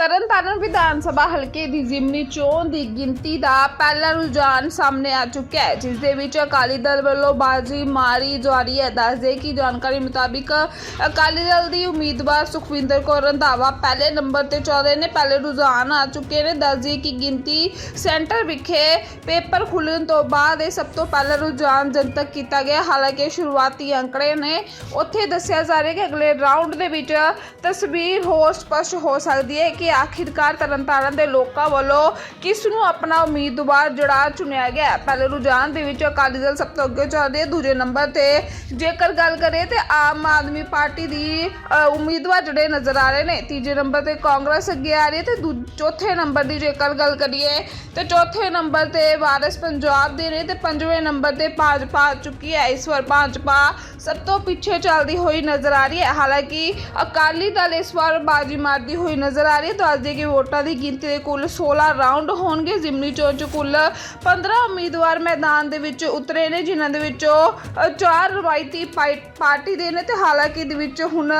ਤਰਨਤਾਰਨ ਵਿਧਾਨ ਸਭਾ ਹਲਕੇ ਦੀ ਜ਼ਿਮਨੀ ਚੋਣ ਦੀ ਗਿਣਤੀ ਦਾ ਪਹਿਲਾ ਰੁਝਾਨ ਸਾਹਮਣੇ ਆ ਚੁੱਕਿਆ ਹੈ, ਜਿਸ ਦੇ ਵਿੱਚ ਅਕਾਲੀ ਦਲ ਵੱਲੋਂ ਬਾਜ਼ੀ ਮਾਰੀ ਜਾ ਰਹੀ ਹੈ। ਦੱਸਦੇ ਕਿ ਜਾਣਕਾਰੀ ਮੁਤਾਬਿਕ ਅਕਾਲੀ ਦਲ ਦੀ ਉਮੀਦਵਾਰ ਸੁਖਵਿੰਦਰ ਕੌਰ ਰੰਧਾਵਾ ਪਹਿਲੇ ਨੰਬਰ ਤੇ ਚੱਲ ਰਹੇ ਨੇ, ਪਹਿਲੇ ਰੁਝਾਨ ਆ ਚੁੱਕੇ ਨੇ। ਦੱਸਦੀ ਕਿ ਗਿਣਤੀ ਸੈਂਟਰ ਵਿਖੇ ਪੇਪਰ ਖੁੱਲਣ ਤੋਂ ਬਾਅਦ ਇਹ ਸਭ ਤੋਂ ਪਹਿਲਾ ਰੁਝਾਨ ਜਨਤਕ ਕੀਤਾ ਗਿਆ। ਹਾਲਾਂਕਿ ਸ਼ੁਰੂਆਤੀ ਅੰਕੜੇ ਨੇ। ਉੱਥੇ ਦੱਸਿਆ ਜਾ ਰਿਹਾ ਕਿ ਅਗਲੇ ਰਾਊਂਡ ਦੇ ਵਿੱਚ ਤਸਵੀਰ ਹੋਰ ਸਪਸ਼ਟ ਹੋ ਸਕਦੀ ਹੈ ਕਿ ਆਖਿਰਕਾਰ ਤਰਨਤਾਰਨ ਦੇ ਲੋਕਾਂ ਵੱਲੋਂ ਕਿਸ ਨੂੰ ਆਪਣਾ ਉਮੀਦਵਾਰ ਜਿਹੜਾ ਚੁਣਿਆ ਗਿਆ ਪਹਿਲੇ ਰੁਝਾਨ ਦੇ ਵਿੱਚ ਅਕਾਲੀ ਦਲ ਸਭ ਤੋਂ ਅੱਗੇ ਚੱਲ ਰਹੀ ਹੈ ਦੂਜੇ ਨੰਬਰ ਤੇ ਜੇਕਰ ਗੱਲ ਕਰੀਏ ਤੇ ਆਮ ਆਦਮੀ ਪਾਰਟੀ ਦੀ ਉਮੀਦਵਾਰ ਜਿਹੜੇ ਨਜ਼ਰ ਆ ਰਹੇ ਨੇ, ਤੀਜੇ ਨੰਬਰ ਤੇ ਕਾਂਗਰਸ ਅੱਗੇ ਆ ਰਹੀ ਹੈ ਤੇ ਚੌਥੇ ਨੰਬਰ ਦੀ ਜੇਕਰ ਗੱਲ ਕਰੀਏ ਤੇ ਚੌਥੇ ਨੰਬਰ ਤੇ ਵਾਰਿਸ ਪੰਜਾਬ ਦੇ ਨੇ ਤੇ ਪੰਜਵੇਂ ਨੰਬਰ ਤੇ ਭਾਜਪਾ ਆ ਚੁੱਕੀ ਹੈ। ਇਸ ਵਾਰ ਭਾਜਪਾ ਸਭ ਤੋਂ ਪਿੱਛੇ ਚੱਲਦੀ ਹੋਈ ਨਜ਼ਰ ਆ ਰਹੀ ਹੈ। ਹਾਲਾਂਕਿ ਅਕਾਲੀ ਦਲ ਇਸ ਵਾਰ ਬਾਜੀ ਮਾਰਦੀ ਹੋਈ ਨਜ਼ਰ ਆ ਰਹੀ ਹੈ। ਦੱਸ ਦਈਏ ਕਿ ਵੋਟਾਂ ਦੀ ਗਿਣਤੀ ਦੇ ਕੁੱਲ 16 ਰਾਊਂਡ ਹੋਣਗੇ। ਜ਼ਿਮਨੀ ਚੋਣ ਚ ਕੁੱਲ 15 ਉਮੀਦਵਾਰ ਮੈਦਾਨ ਦੇ ਵਿੱਚ ਉਤਰੇ ਨੇ, ਜਿਨ੍ਹਾਂ ਦੇ ਵਿੱਚੋਂ ਚਾਰ ਰਵਾਇਤੀ ਪਾਈ- ਪਾਰਟੀ ਦੇ ਨੇ ਤੇ ਹਾਲਾਂਕਿ ਦੇ ਵਿੱਚ ਹੁਣ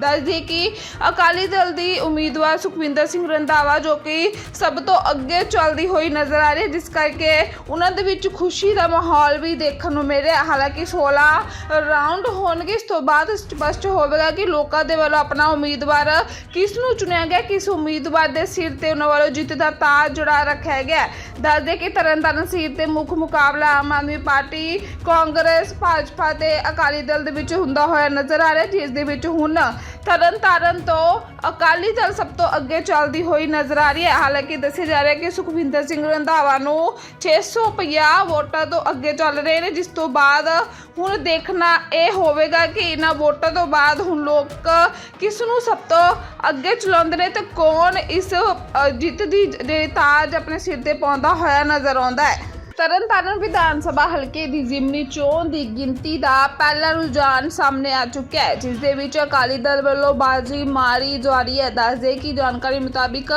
ਦੱਸ ਦਈਏ ਕਿ ਅਕਾਲੀ ਦਲ ਦੀ ਉਮੀਦਵਾਰ ਸੁਖਵਿੰਦਰ ਸਿੰਘ ਰੰਧਾਵਾ, ਜੋ ਕਿ ਸਭ ਤੋਂ ਅੱਗੇ ਚੱਲਦੀ ਹੋਈ ਨਜ਼ਰ ਆ ਰਹੀ ਹੈ, ਜਿਸ ਕਰਕੇ ਉਹਨਾਂ ਦੇ ਵਿੱਚ ਖੁਸ਼ੀ ਦਾ ਮਾਹੌਲ ਵੀ ਦੇਖਣ ਨੂੰ ਮਿਲ ਰਿਹਾ ਹਾਲਾਂਕਿ 16 ਰਾਊਂਡ ਹੋਣਗੇ, ਇਸ ਤੋਂ ਬਾਅਦ ਸਪਸ਼ਟ ਹੋਵੇਗਾ ਕਿ ਲੋਕਾਂ ਦੇ ਵੱਲੋਂ ਆਪਣਾ ਉਮੀਦਵਾਰ ਕਿਸ ਨੂੰ ਚੁਣਿਆ ਗਿਆ, ਕਿਸ ਉਮੀਦਵਾਰ ਦੇ ਸਿਰ ਤੇ ਉਹਨਾਂ ਵੱਲੋਂ ਜਿੱਤ ਦਾ ਤਾਜ ਜੁੜਾ ਰੱਖਿਆ ਗਿਆ ਹੈ। ਦੱਸ ਦੇ ਕਿ ਤਰਨਤਾਰਨ ਸੀਟ ਤੇ ਮੁੱਖ ਮੁਕਾਬਲਾ ਆਮ ਆਦਮੀ ਪਾਰਟੀ, ਕਾਂਗਰਸ, ਭਾਜਪਾ ਤੇ ਅਕਾਲੀ ਦਲ ਦੇ ਵਿੱਚ ਹੁੰਦਾ ਹੋਇਆ ਨਜ਼ਰ ਆ ਰਿਹਾ ਜਿਸ ਦੇ ਵਿੱਚ ਹੁਣ ਤਰਨਤਾਰਨ ਤੋਂ ਅਕਾਲੀ ਦਲ ਸਭ ਤੋਂ ਅੱਗੇ ਚੱਲਦੀ ਹੋਈ ਨਜ਼ਰ ਆ ਰਹੀ ਹੈ। ਹਾਲਾਂਕਿ ਦੱਸਿਆ ਜਾ ਰਿਹਾ ਹੈ ਕਿ ਸੁਖਵਿੰਦਰ ਸਿੰਘ ਰੰਧਾਵਾ ਨੂੰ 650 ਵੋਟਾਂ ਤੋਂ ਅੱਗੇ ਚੱਲ ਰਹੇ ਨੇ, ਜਿਸ ਤੋਂ ਬਾਅਦ ਹੁਣ ਦੇਖਣਾ ਇਹ ਹੋਵੇਗਾ ਕਿ ਇਹਨਾਂ ਵੋਟਾਂ ਤੋਂ ਬਾਅਦ ਹੁਣ ਲੋਕ ਕਿਸ ਨੂੰ ਸਭ ਤੋਂ ਅੱਗੇ ਚਲਾਉਂਦੇ ਨੇ ਤੇ ਕੌਣ ਇਸ ਜਿੱਤ ਦੀ ਜਿਹੜੀ ਤਾਜ ਆਪਣੇ ਸਿਰ ਤੇ ਪਾਉਂਦਾ ਹੋਇਆ ਨਜ਼ਰ ਆਉਂਦਾ ਹੈ। ਤਰਨਤਾਰਨ ਵਿਧਾਨ ਸਭਾ ਹਲਕੇ ਦੀ ਜ਼ਿਮਨੀ ਚੋਣ ਦੀ ਗਿਣਤੀ ਦਾ ਪਹਿਲਾ ਰੁਝਾਨ ਸਾਹਮਣੇ ਆ ਚੁੱਕਿਆ ਹੈ, ਜਿਸ ਦੇ ਵਿੱਚ ਅਕਾਲੀ ਦਲ ਵੱਲੋਂ ਬਾਜ਼ੀ ਮਾਰੀ ਜਾ ਰਹੀ ਹੈ। ਦੱਸਦੇ ਕਿ ਜਾਣਕਾਰੀ ਮੁਤਾਬਿਕ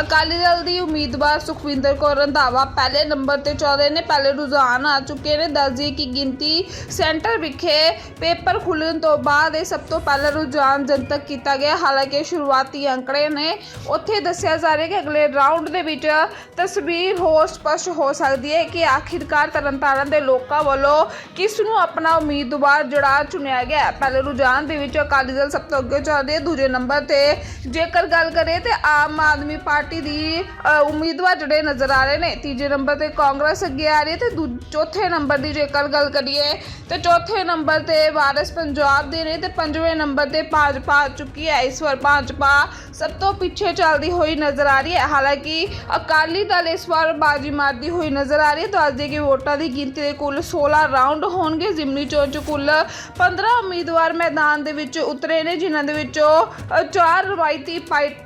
ਅਕਾਲੀ ਦਲ ਦੀ ਉਮੀਦਵਾਰ ਸੁਖਵਿੰਦਰ ਕੌਰ ਰੰਧਾਵਾ ਪਹਿਲੇ ਨੰਬਰ ਤੇ ਚੱਲ ਰਹੇ ਨੇ, ਪਹਿਲੇ ਰੁਝਾਨ ਆ ਚੁੱਕੇ ਨੇ। ਦੱਸਦੀ ਕਿ ਗਿਣਤੀ ਸੈਂਟਰ ਵਿਖੇ ਪੇਪਰ ਖੁੱਲਣ ਤੋਂ ਬਾਅਦ ਇਹ ਸਭ ਤੋਂ ਪਹਿਲਾ ਰੁਝਾਨ ਜਨਤਕ ਕੀਤਾ ਗਿਆ। ਹਾਲਾਂਕਿ ਸ਼ੁਰੂਆਤੀ ਅੰਕੜੇ ਨੇ ਉੱਥੇ ਦੱਸਿਆ ਜਾ ਰਿਹਾ ਕਿ ਅਗਲੇ ਰਾਊਂਡ ਦੇ ਵਿੱਚ ਤਸਵੀਰ ਹੋਰ ਸਪਸ਼ਟ ਹੋ ਸਕਦੀ ਹੈ ਕਿ ਆਖਿਰਕਾਰ ਤਰਨਤਾਰਨ ਦੇ ਲੋਕਾਂ ਵੱਲੋਂ ਕਿਸ ਨੂੰ ਆਪਣਾ ਉਮੀਦਵਾਰ ਜਿਹੜਾ ਚੁਣਿਆ ਗਿਆ ਪਹਿਲੇ ਰੁਝਾਨ ਦੇ ਵਿੱਚ ਅਕਾਲੀ ਦਲ ਸਭ ਤੋਂ ਅੱਗੇ ਚੱਲ ਰਹੀ ਹੈ ਦੂਜੇ ਨੰਬਰ ਤੇ ਜੇਕਰ ਗੱਲ ਕਰੀਏ ਤੇ ਆਮ ਆਦਮੀ ਪਾਰਟੀ ਦੀ ਉਮੀਦਵਾਰ ਜਿਹੜੇ ਨਜ਼ਰ ਆ ਰਹੇ ਨੇ, ਤੀਜੇ ਨੰਬਰ ਤੇ ਕਾਂਗਰਸ ਅੱਗੇ ਆ ਰਹੀ ਹੈ ਤੇ ਦੂ- ਚੌਥੇ ਨੰਬਰ ਦੀ ਜੇਕਰ ਗੱਲ ਕਰੀਏ ਤੇ ਚੌਥੇ ਨੰਬਰ ਤੇ ਵਾਰਸ ਪੰਜਾਬ ਦੇ ਨੇ ਤੇ ਪੰਜਵੇਂ ਨੰਬਰ ਤੇ ਭਾਜਪਾ ਆ ਚੁੱਕੀ ਹੈ। ਇਸ ਵਾਰ ਭਾਜਪਾ ਸਭ ਤੋਂ ਪਿੱਛੇ ਚੱਲਦੀ ਹੋਈ ਨਜ਼ਰ ਆ ਰਹੀ ਹੈ। ਹਾਲਾਂਕਿ ਅਕਾਲੀ ਦਲ ਇਸ ਵਾਰ ਬਾਜੀ ਮਾਰਦੀ ਹੋਈ ਨਜ਼ਰ ਆ ਰਹੀ ਹੈ। ਦੱਸ ਦਈਏ ਕਿ ਵੋਟਾਂ ਦੀ ਗਿਣਤੀ ਦੇ ਕੁੱਲ 16 ਰਾਊਂਡ ਹੋਣਗੇ। ਜ਼ਿਮਨੀ ਚੋਣ ਚ ਕੁੱਲ 15 ਉਮੀਦਵਾਰ ਮੈਦਾਨ ਦੇ ਵਿੱਚ ਉਤਰੇ ਨੇ, ਜਿਨ੍ਹਾਂ ਦੇ ਵਿੱਚੋਂ ਚਾਰ ਰਵਾਇਤੀ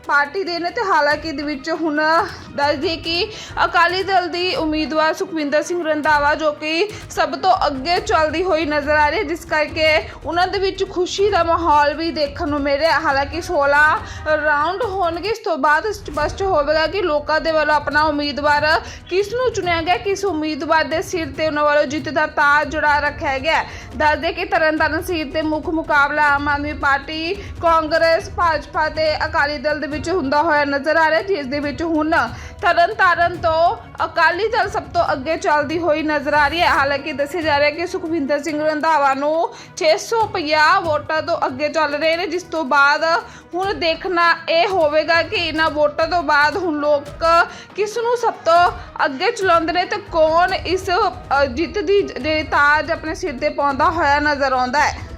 ਪਾਰਟੀ ਦੇ ਨੇ ਤੇ ਹਾਲਾਂਕਿ ਦੇ ਵਿੱਚ ਹੁਣ ਦੱਸ ਦਈਏ ਕਿ ਅਕਾਲੀ ਦਲ ਦੀ ਉਮੀਦਵਾਰ ਸੁਖਵਿੰਦਰ ਸਿੰਘ ਰੰਧਾਵਾ, ਜੋ ਕਿ ਸਭ ਤੋਂ ਅੱਗੇ ਚੱਲਦੀ ਹੋਈ ਨਜ਼ਰ ਆ ਰਹੀ ਹੈ, ਜਿਸ ਕਰਕੇ ਉਹਨਾਂ ਦੇ ਵਿੱਚ ਖੁਸ਼ੀ ਦਾ ਮਾਹੌਲ ਵੀ ਦੇਖਣ ਨੂੰ ਮਿਲ ਰਿਹਾ ਹਾਲਾਂਕਿ 16 ਰਾਊਂਡ ਹੋਣਗੇ। ਇਸ ਤੋਂ ਬਾਅਦ ਸਪਸ਼ਟ ਹੋਵੇਗਾ ਕਿ ਲੋਕਾਂ ਦੇ ਵੱਲੋਂ ਆਪਣਾ ਉਮੀਦਵਾਰ ਕਿਸ ਨੂੰ ਚੁਣਿਆ ਗਿਆ, ਕਿਸ ਉਮੀਦਵਾਰ ਦੇ ਸਿਰ ਤੇ ਉਹਨਾਂ ਵੱਲੋਂ ਜਿੱਤ ਦਾ ਤਾਜ ਜੁੜਾ ਰੱਖਿਆ ਗਿਆ ਦੱਸਦੇ ਦੱਸ ਦੇ ਕਿ ਤਰਨਤਾਰਨ ਸੀਟ ਤੇ ਮੁੱਖ ਮੁਕਾਬਲਾ ਆਮ ਆਦਮੀ ਪਾਰਟੀ, ਕਾਂਗਰਸ, ਭਾਜਪਾ ਤੇ ਅਕਾਲੀ ਦਲ ਦੇ ਵਿੱਚ ਹੁੰਦਾ ਹੋਇਆ ਨਜ਼ਰ ਆ ਰਿਹਾ ਜਿਸ ਦੇ ਵਿੱਚ ਹੁਣ ਤਰਨਤਾਰਨ ਤੋਂ ਅਕਾਲੀ ਦਲ ਸਭ ਤੋਂ ਅੱਗੇ ਚੱਲਦੀ ਹੋਈ ਨਜ਼ਰ ਆ ਰਹੀ ਹੈ। ਹਾਲਾਂਕਿ ਦੱਸਿਆ ਜਾ ਰਿਹਾ ਹੈ ਕਿ ਸੁਖਵਿੰਦਰ ਸਿੰਘ ਰੰਧਾਵਾ ਨੂੰ 650 ਵੋਟਾਂ ਤੋਂ ਅੱਗੇ ਚੱਲ ਰਹੇ ਨੇ, ਜਿਸ ਤੋਂ ਬਾਅਦ ਹੁਣ ਦੇਖਣਾ ਇਹ ਹੋਵੇਗਾ ਕਿ ਇਹਨਾਂ ਵੋਟਾਂ ਤੋਂ ਬਾਅਦ ਹੁਣ ਲੋਕ ਕਿਸ ਨੂੰ ਸਭ ਤੋਂ ਅੱਗੇ ਚਲਾਉਂਦੇ ਨੇ ਤੇ ਕੌਣ ਇਸ ਜਿੱਤ ਦੀ ਜਿਹੜੀ ਤਾਜ ਆਪਣੇ ਸਿਰ ਤੇ ਪਾਉਂਦਾ ਹੋਇਆ ਨਜ਼ਰ ਆਉਂਦਾ ਹੈ।